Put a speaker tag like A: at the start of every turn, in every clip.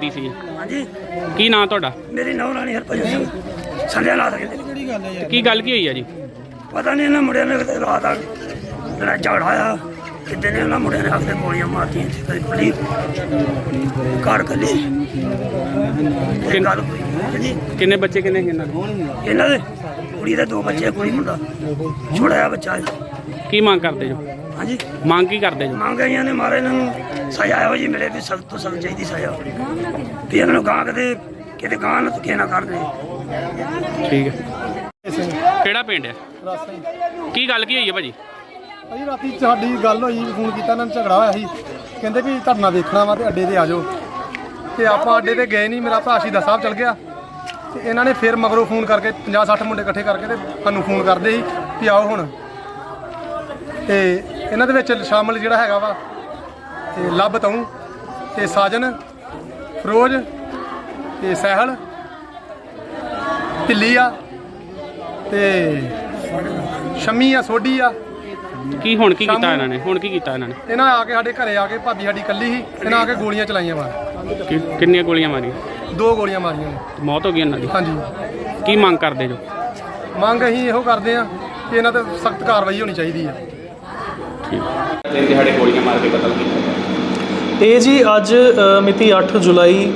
A: ਦੀ ਸੀ।
B: ਹਾਂਜੀ
A: ਕੀ ਨਾਂ ਤੁਹਾਡਾ?
B: ਮੇਰੀ ਨੌ ਰਾਣੀ ਹਰਭਜਨ ਸਿੰਘ। ਸੰਧਿਆ ਲਾ ਦੇ
A: ਕੀ ਗੱਲ ਕੀ ਹੋਈ ਆ ਜੀ?
B: ਪਤਾ ਨਹੀਂ ਇਹਨਾਂ ਮੁੰਡਿਆਂ ਨੇ ਰਾਤ ਆ ਜਿਹੜਾ ਝਗੜਾਇਆ ਕਿਤੇ ਨੇ ਉਹਨਾਂ ਮੁੰਡਿਆਂ ਨੇ ਆਪਣੇ ਗੋਲੀਆਂ ਮਾਰਤੀਆਂ ਸੀ ਕਦੇ ਪੁਲੀ ਘਰ ਕੱਲੇ ਇਹ ਗੱਲ ਹੋਈ ਹਾਂਜੀ
A: ਕਿੰਨੇ ਬੱਚੇ ਕਿੰਨੇ ਦੇ?
B: ਇਹਨਾਂ ਦੇ ਕੁੜੀ ਦੇ ਦੋ ਬੱਚੇ ਕੁੜੀ ਮੁੰਡਾ। ਛੋੜਿਆ ਬੱਚਾ ਹੈ।
A: ਕੀ ਮੰਗ ਕਰਦੇ ਜੋ?
B: ਹਾਂਜੀ।
A: ਮੰਗ ਕੀ ਕਰਦੇ ਜੋ?
B: ਮੰਗ ਆਈਆਂ ਨੇ ਮਾਰੇ ਇਹਨਾਂ ਨੂੰ। ਸਜ਼ਾ ਇਹੋ ਜੀ ਮਿਲੇ ਵੀ ਸਖਤ ਤੋਂ ਸਖਤ ਚਾਹੀਦੀ ਸਜ਼ਾ। ਵੀ ਇਹਨਾਂ ਨੂੰ ਗਾਂ ਕਦੇ ਕਿਤੇ ਗਾਂ ਨਾ ਧੱਕੇ ਨਾ ਕਰਦੇ।
A: ਠੀਕ ਹੈ। ਕਿਹੜਾ ਪਿੰਡ ਹੈ? ਕੀ ਗੱਲ ਕੀ ਹੋਈ ਹੈ ਭਾਜੀ?
C: ਭਾਜੀ ਰਾਤੀ ਸਾਡੀ ਗੱਲ ਹੋਈ ਫੋਨ ਕੀਤਾ, ਇਹਨਾਂ ਨੂੰ ਝਗੜਾ ਹੋਇਆ ਸੀ। ਕਹਿੰਦੇ ਵੀ ਧਰਨਾ ਦੇਖਣਾ ਵਾ ਤੇ ਅੱਡੇ ਤੇ ਆ ਜਾਓ। ਤੇ ਆਪਾਂ ਅੱਡੇ ਤੇ ਗਏ ਨਹੀਂ, ਮੇਰਾ ਭਰਾ ਸ਼ਹੀਦਾਂ ਸਾਹਿਬ ਚਲ ਗਿਆ। ਤੇ ਇਹਨਾਂ ਨੇ ਫਿਰ ਮਗਰੋਂ ਫੋਨ ਕਰਕੇ 50 60 ਮੁੰਡੇ ਇਕੱਠੇ ਕਰਕੇ ਤੇ ਸਾਨੂੰ ਫੋਨ ਕਰਦੇ ਸੀ ਵੀ ਆਓ ਹੁਣ। ਤੇ ਇਹਨਾਂ ਦੇ ਵਿੱਚ ਸ਼ਾਮਲ ਜਿਹੜਾ ਹੈਗਾ ਵਾ, ਤੇ ਲੱਭ ਤਉ ਤੇ ਸਾਜਨ, ਫਰੋਜ਼, ਤੇ ਸਹਿਲ, ਢਿੱਲੀ ਆ, ਤੇ ਸ਼ਮੀ ਆ, ਸੋਢੀ ਆ।
A: ਕੀ ਹੁਣ ਕੀ ਕੀਤਾ ਇਹਨਾਂ ਨੇ? ਹੁਣ ਕੀ ਕੀਤਾ ਇਹਨਾਂ ਨੇ?
C: ਇਹਨਾਂ ਆ ਕੇ ਸਾਡੇ ਘਰੇ ਆ ਕੇ ਭਾਬੀ ਸਾਡੀ ਕੱਲੀ ਸੀ ਇਹਨਾਂ ਆ ਕੇ ਗੋਲੀਆਂ ਚਲਾਈਆਂ ਵਾ
A: ਕੀ- ਕਿੰਨੀਆਂ ਗੋਲੀਆਂ ਮਾਰੀਆਂ?
C: ਦੋ ਗੋਲੀਆਂ ਮਾਰੀਆਂ ਨੇ।
A: ਮੌਤ ਹੋ ਗਈ ਇਹਨਾਂ ਦੀ?
C: ਹਾਂਜੀ।
A: ਕੀ ਮੰਗ ਕਰਦੇ ਜੋ?
C: ਮੰਗ ਅਸੀਂ ਇਹੋ ਕਰਦੇ ਆ ਕਿ ਇਹਨਾਂ ਤੇ ਸਖਤ ਕਾਰਵਾਈ ਹੋਣੀ ਚਾਹੀਦੀ ਆ
A: ਦਿਨ ਦਿਹਾੜੇ ਗੋਲੀਆਂ ਮਾਰ ਕੇ ਕਤਲ ਕੀਤਾ
D: ਇਹ ਜੀ ਅੱਜ ਅ, ਮਿਤੀ 8 ਜੁਲਾਈ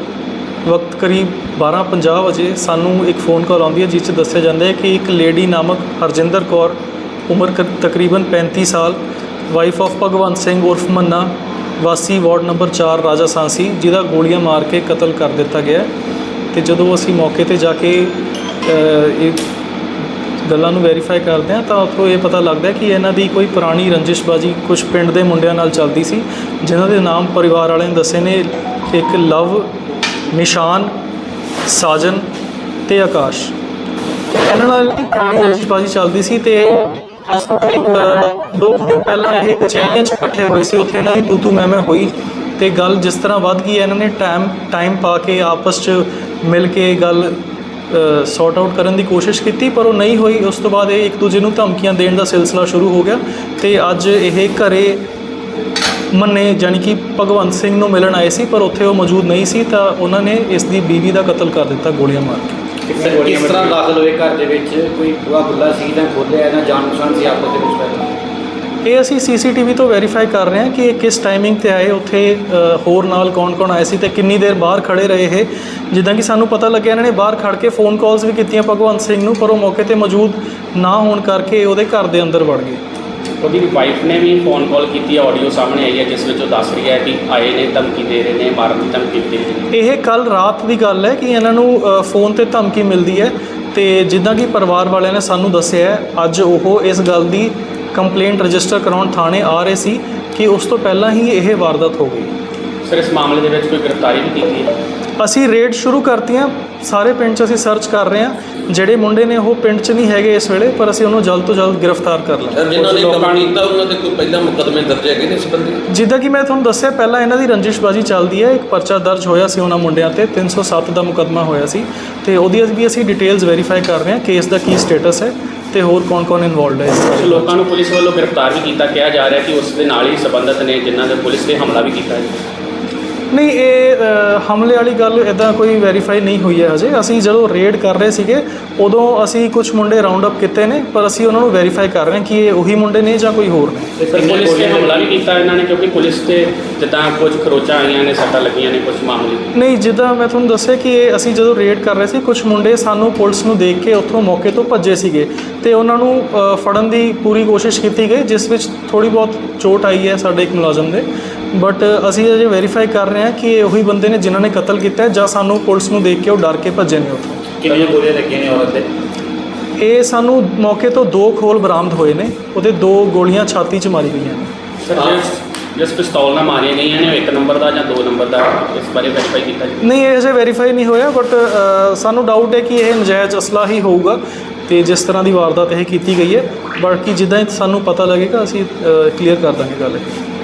D: ਵਕਤ ਕਰੀਬ 12:50 ਵਜੇ ਸਾਨੂੰ ਇੱਕ ਫੋਨ ਕਾਲ ਆਉਂਦੀ ਹੈ ਜਿਸ 'ਚ ਦੱਸਿਆ ਜਾਂਦਾ ਹੈ ਕਿ ਇੱਕ ਲੇਡੀ ਨਾਮਕ ਹਰਜਿੰਦਰ ਕੌਰ ਉਮਰ ਕ- ਤਕਰੀਬਨ 35 ਸਾਲ ਵਾਈਫ ਆਫ ਭਗਵੰਤ ਸਿੰਘ ਉਰਫ ਮੰਨਾ, ਵਾਸੀ ਵਾਰਡ ਨੰਬਰ 4 ਰਾਜਾ ਸਾਂਸੀ, ਜਿਹਦਾ ਗੋਲੀਆਂ ਮਾਰ ਕੇ ਕਤਲ ਕਰ ਦਿੱਤਾ ਗਿਆ ਹੈ। ਤੇ ਜਦੋਂ ਅਸੀਂ ਮੌਕੇ ਤੇ ਜਾ ਕੇ ਇਹ ਗੱਲਾਂ ਨੂੰ ਵੈਰੀਫਾਈ ਕਰਦੇ ਹਾਂ, ਤਾਂ ਉੱਥੋਂ ਇਹ ਪਤਾ ਲੱਗਦਾ ਕਿ ਇਹਨਾਂ ਦੀ ਕੋਈ ਪੁਰਾਣੀ ਰੰਜਿਸ਼ਬਾਜੀ ਕੁਝ ਪਿੰਡ ਦੇ ਮੁੰਡਿਆਂ ਨਾਲ ਚੱਲਦੀ ਸੀ, ਜਿਨ੍ਹਾਂ ਦੇ ਨਾਮ ਪਰਿਵਾਰ ਵਾਲਿਆਂ ਨੇ ਦੱਸੇ ਨੇ, ਇੱਕ ਲਵ, ਨਿਸ਼ਾਨ, ਸਾਜਨ ਤੇ ਆਕਾਸ਼ ਇਹਨਾਂ ਨਾਲ ਪੁਰਾਣੀ ਰੰਜਿਸ਼ਬਾਜੀ ਚੱਲਦੀ ਸੀ ਤੇ ਅੱਜ ਦੋ ਦਿਨ ਪਹਿਲਾਂ ਇਹ ਕਚਹਿਰੀਆਂ 'ਚ ਇਕੱਠੇ ਹੋਏ ਸੀ, ਉੱਥੇ ਇਹਨਾਂ ਦੀ ਤੂੰ ਤੂੰ ਮੈਂ ਮੈਂ ਹੋਈ ਤੇ ਗੱਲ ਜਿਸ ਤਰ੍ਹਾਂ ਵੱਧ ਗਈ ਇਹਨਾਂ ਨੇ ਟਾਈਮ ਟਾਈਮ ਪਾ ਕੇ ਆਪਸ 'ਚ ਮਿਲ ਕੇ ਗੱਲ ਸੌਰਟ ਆਊਟ ਕਰਨ ਦੀ ਕੋਸ਼ਿਸ਼ ਕੀਤੀ, ਪਰ ਉਹ ਨਹੀਂ ਹੋਈ। ਉਸ ਤੋਂ ਬਾਅਦ ਇਹ ਇੱਕ ਦੂਜੇ ਨੂੰ ਧਮਕੀਆਂ ਦੇਣ ਦਾ ਸਿਲਸਿਲਾ ਸ਼ੁਰੂ ਹੋ ਗਿਆ ਤੇ ਅੱਜ ਇਹ ਘਰੇ ਮੰਨੇ, ਜਾਣੀ ਕਿ ਭਗਵੰਤ ਸਿੰਘ ਨੂੰ ਮਿਲਣ ਆਏ ਸੀ, ਪਰ ਉੱਥੇ ਉਹ ਮੌਜੂਦ ਨਹੀਂ ਸੀ ਤਾਂ ਉਹਨਾਂ ਨੇ ਇਸ ਦੀ ਬੀਵੀ ਦਾ ਕਤਲ ਕਰ ਦਿੱਤਾ, ਗੋਲੀਆਂ ਮਾਰ ਕੇ।
E: ਕਿਸ ਤਰ੍ਹਾਂ ਦਾਖਲ ਹੋਏ ਘਰ ਦੇ ਵਿੱਚ? ਕੋਈ ਬੁਆ ਬੁੱਲਾ ਸੀ ਜਾਂ ਖੋਲਿਆ ਨਾ ਜਾਣ ਪਛਾਣ ਸੀ ਆਪਸ ਦੇ ਵਿੱਚ ਪਹਿਲਾਂ?
D: ਇਹ ਅਸੀਂ ਸੀਸੀਟੀਵੀ ਤੋਂ ਵੈਰੀਫਾਈ ਕਰ ਰਹੇ ਹਾਂ ਕਿ ਇਹ ਕਿਸ ਟਾਈਮਿੰਗ ਤੇ ਆਏ ਉੱਥੇ ਹੋਰ ਨਾਲ ਕੌਣ-ਕੌਣ ਆਏ ਸੀ ਤੇ ਕਿੰਨੀ ਦੇਰ ਬਾਹਰ ਖੜੇ ਰਹੇ ਇਹ। ਜਿੱਦਾਂ ਕਿ ਸਾਨੂੰ ਪਤਾ ਲੱਗਿਆ ਇਹਨਾਂ ਨੇ ਬਾਹਰ ਖੜ ਕੇ ਫੋਨ ਕਾਲਸ ਵੀ ਕੀਤੀਆਂ ਭਗਵੰਤ ਸਿੰਘ ਨੂੰ ਪਰ ਉਹ ਮੌਕੇ ਤੇ ਮੌਜੂਦ ਨਾ ਹੋਣ ਕਰਕੇ ਉਹਦੇ ਘਰ ਦੇ ਅੰਦਰ ਵੜ ਗਏ।
A: ਉਹਦੀ ਵਾਈਫ ਨੇ ਵੀ ਫੋਨ ਕਾਲ ਕੀਤੀ ਆਡੀਓ ਸਾਹਮਣੇ ਆਈ ਹੈ ਜਿਸ ਵਿੱਚ ਉਹ ਦੱਸ ਰਹੀ ਹੈ ਕਿ ਆਏ ਨੇ ਧਮਕੀ ਦੇ ਰਹੇ ਨੇ ਮਾਰਨ ਦੀ ਧਮਕੀ ਦੇ ਰਹੇ ਨੇ
D: ਇਹ ਕੱਲ ਰਾਤ ਦੀ ਗੱਲ ਹੈ ਕਿ ਇਹਨਾਂ ਨੂੰ ਅ, ਫੋਨ ਤੇ ਧਮਕੀ ਮਿਲਦੀ ਹੈ ਤੇ ਜਿੱਦਾਂ ਕਿ ਪਰਿਵਾਰ ਵਾਲਿਆਂ ਨੇ ਸਾਨੂੰ ਦੱਸਿਆ ਹੈ, ਅੱਜ ਉਹ ਇਸ ਗੱਲ ਦੀ ਕੰਪਲੇਂਟ ਰਜਿਸਟਰ ਕਰਾਉਣ ਥਾਣੇ ਆ ਰਹੇ ਸੀ ਕਿ ਉਸ ਤੋਂ ਪਹਿਲਾਂ ਹੀ ਇਹ ਵਾਰਦਾਤ ਹੋ ਗਈ।
A: ਸਰ ਇਸ ਮਾਮਲੇ ਦੇ ਵਿੱਚ ਕੋਈ ਗ੍ਰਿਫਤਾਰੀ ਵੀ ਕੀਤੀ ਹੈ?
D: ਅਸੀਂ ਰੇਡ ਸ਼ੁਰੂ ਕਰਤੀਆਂ ਸਾਰੇ ਪਿੰਡ 'ਚ ਅਸੀਂ ਸਰਚ ਕਰ ਰਹੇ ਹਾਂ। ਜਿਹੜੇ ਮੁੰਡੇ ਨੇ ਉਹ ਪਿੰਡ 'ਚ ਨਹੀਂ ਹੈਗੇ ਇਸ ਵੇਲੇ ਪਰ ਅਸੀਂ ਉਹਨੂੰ ਜਲਦ ਤੋਂ ਜਲਦ ਗ੍ਰਿਫਤਾਰ ਕਰ ਲਾਂਗੇ।
F: ਜਿਨ੍ਹਾਂ ਨੇ
A: ਲੋਕਾਂ
F: ਕੰਮ
A: ਨੂੰ-
F: ਕੀਤਾ ਉਹਨਾਂ ਦੇ ਕੋਈ ਪਹਿਲਾਂ ਮੁਕੱਦਮੇ ਦਰਜ ਹੈਗੇ ਨੇ ਇਸ ਸੰਬੰਧੀ?
D: ਜਿੱਦਾਂ ਕਿ ਮੈਂ ਤੁਹਾਨੂੰ ਦੱਸਿਆ ਪਹਿਲਾਂ ਇਹਨਾਂ ਦੀ ਰੰਜਿਸ਼ਬਾਜੀ ਚੱਲਦੀ ਹੈ। ਇੱਕ ਪਰਚਾ ਦਰਜ ਹੋਇਆ ਸੀ ਉਹਨਾਂ ਮੁੰਡਿਆਂ ਤੇ 307 ਦਾ ਮੁਕੱਦਮਾ ਹੋਇਆ ਸੀ। ਤੇ ਉਹਦੀ ਵੀ ਅਸੀਂ ਡਿਟੇਲਸ ਵੈਰੀਫਾਈ ਕਰ ਰਹੇ ਹਾਂ ਕੇਸ ਦਾ ਕੀ ਸਟੇਟਸ ਹੈ ਤੇ ਹੋਰ ਕੌਣ-ਕੌਣ ਇਨਵੋਲਡ ਹੈ ਇਸ
A: ਲੋਕਾਂ ਨੂੰ ਪੁਲਿਸ ਵੱਲੋਂ ਗ੍ਰਿਫਤਾਰ ਵੀ ਕੀਤਾ ਕਿਹਾ ਜਾ ਰਿਹਾ ਕਿ ਉਸ ਦੇ ਨਾਲ ਹੀ ਸੰਬੰਧਿਤ ਨੇ ਜਿਨ੍ਹਾਂ ਦੇ ਪੁਲਿਸ ਨੇ ਹਮਲਾ ਵੀ ਕੀਤਾ ਹੈ।
D: ਨਹੀਂ ਇਹ ਹਮਲੇ ਵਾਲੀ ਗੱਲ ਇਦਾਂ ਕੋਈ ਵੈਰੀਫਾਈ ਨਹੀਂ ਹੋਈ ਹੈ ਹਜੇ। ਅਸੀਂ ਜਦੋਂ ਰੇਡ ਕਰ ਰਹੇ ਸੀਗੇ ਉਦੋਂ ਅਸੀਂ ਕੁਝ ਮੁੰਡੇ ਰਾਉਂਡ ਅਪ ਕੀਤੇ ਨੇ ਪਰ ਅਸੀਂ ਉਹਨਾਂ ਨੂੰ ਵੈਰੀਫਾਈ ਕਰ ਰਹੇ ਹਾਂ ਕਿ ਇਹ ਉਹੀ ਮੁੰਡੇ ਨੇ ਜਾਂ ਕੋਈ ਹੋਰ ਨੇ।
A: ਸਰ ਪੁਲਿਸ ਨੇ ਹਮਲਾ ਵੀ ਕੀਤਾ ਇਹਨਾਂ ਨੇ ਕਿਉਂਕਿ ਪੁਲਿਸ ਤੇ ਜਿੱਦਾਂ ਕੁਝ ਖਰੋਚਾਂ ਆਈਆਂ ਨੇ ਸੱਟਾਂ ਲੱਗੀਆਂ ਨੇ ਕੁਝ ਮਾਮਲੇ
D: ਨਹੀਂ ਜਿੱਦਾਂ ਮੈਂ ਤੁਹਾਨੂੰ ਦੱਸਿਆ ਕਿ ਇਹ ਅਸੀਂ ਜਦੋਂ ਰੇਡ ਕਰ ਰਹੇ ਸੀ ਕੁਝ ਮੁੰਡੇ ਸਾਨੂੰ ਪੁਲਿਸ ਨੂੰ ਦੇਖ ਕੇ ਉੱਥੋਂ ਮੌਕੇ ਤੋਂ ਭੱਜੇ ਸੀਗੇ। ਤੇ ਉਹਨਾਂ ਨੂੰ ਫੜਨ ਦੀ ਪੂਰੀ ਕੋਸ਼ਿਸ਼ ਕੀਤੀ ਗਈ ਜਿਸ ਵਿੱਚ ਥੋੜੀ ਬਹੁਤ ਚੋਟ ਆਈ ਹੈ ਸਾਡੇ ਇੱਕ ਮੁਲਾਜ਼ਮ ਦੇ। ਬਟ ਅਸੀਂ ਅਜੇ ਵੈਰੀਫਾਈ ਕਰ ਰਹੇ ਹਾਂ ਕਿ ਇਹ ਉਹੀ ਬੰਦੇ ਨੇ ਜਿਨ੍ਹਾਂ ਨੇ ਕਤਲ ਕੀਤਾ ਹੈ ਜਾਂ ਸਾਨੂੰ ਪੁਲਿਸ ਨੂੰ ਦੇਖ ਕੇ ਉਹ ਡਰ ਕੇ ਭੱਜੇ ਨੇ ਉੱਥੋਂ।
E: ਕਿੰਨੀਆਂ ਗੋਲੀਆਂ ਲੱਗੀਆਂ ਨੇ ਔਰਤ ਦੇ?
D: ਇਹ ਸਾਨੂੰ ਮੌਕੇ ਤੋਂ ਦੋ ਖੋਲ ਬਰਾਮਦ ਹੋਏ ਨੇ। ਉਹਦੇ ਦੋ ਗੋਲੀਆਂ ਛਾਤੀ 'ਚ ਮਾਰੀ ਗਈਆਂ ਨੇ।
A: ਸਰ ਜਿਸ ਪਿਸਤੌਲ ਨਾਲ ਮਾਰੀਆਂ ਗਈਆਂ ਨੇ ਉਹ ਇੱਕ ਨੰਬਰ ਦਾ ਜਾਂ ਦੋ ਨੰਬਰ ਦਾ ਇਸ ਬਾਰੇ ਵੈਰੀਫਾਈ ਕੀਤਾ ਜੀ
D: ਨਹੀਂ ਇਹ ਅਜੇ ਵੈਰੀਫਾਈ ਨਹੀਂ ਹੋਇਆ ਬਟ ਸਾਨੂੰ ਡਾਊਟ ਹੈ ਕਿ ਇਹ ਨਜਾਇਜ਼ ਅਸਲਾ ਹੀ ਹੋਊਗਾ ਤੇ ਜਿਸ ਤਰ੍ਹਾਂ ਦੀ ਵਾਰਦਾਤ ਇਹ ਕੀਤੀ ਗਈ ਹੈ। ਬਾਕੀ ਜਿੱਦਾਂ ਹੀ ਸਾਨੂੰ ਪਤਾ ਲੱਗੇਗਾ ਅਸੀਂ ਕਲੀਅਰ ਕਰ ਦਾਂਗੇ ਗੱਲ। ਇਹ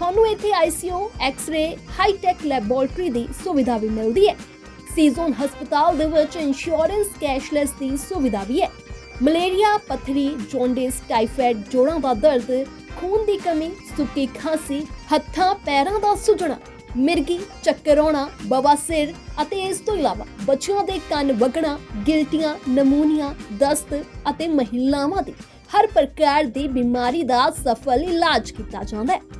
G: ਤੁਹਾਨੂੰ ਇੱਥੇ ICU X ray high tech laboratory ਦੀ ਸੁਵਿਧਾ ਵੀ ਮਿਲਦੀ ਹੈ। ਸੀਜ਼ਨ ਹਸਪਤਾਲ ਦੇ ਵਿੱਚ ਇੰਸ਼ੋਰੈਂਸ ਕੈਸ਼ਲੈਸ ਦੀ ਸੁਵਿਧਾ ਵੀ ਹੈ। ਮਲੇਰੀਆ, ਪਥਰੀ ਜੌਂਡਿਸ ਟਾਈਫਾਇਡ ਜੋੜਾਂ ਦਾ ਦਰਦ, ਖੂਨ ਦੀ ਕਮੀ, ਸੁੱਕੀ ਖਾਂਸੀ, ਹੱਥਾਂ, ਪੈਰਾਂ ਦਾ ਸੁੱਜਣਾ, ਮਿਰਗੀ, ਚੱਕਰ ਆਉਣਾ ਬਵਾਸੀਰ ਅਤੇ ਇਸ ਤੋਂ ਇਲਾਵਾ ਬੱਚਿਆਂ ਦੇ ਕੰਨ ਵਗਣਾ, ਗਿਲਟੀਆਂ, ਨਮੂਨੀਆ, ਦਸਤ ਅਤੇ ਮਹਿਲਾਵਾਂ ਦੀ ਹਰ ਪ੍ਰਕਾਰ ਦੀ ਬਿਮਾਰੀ ਦਾ ਸਫਲ ਇਲਾਜ ਕੀਤਾ ਜਾਂਦਾ ਹੈ।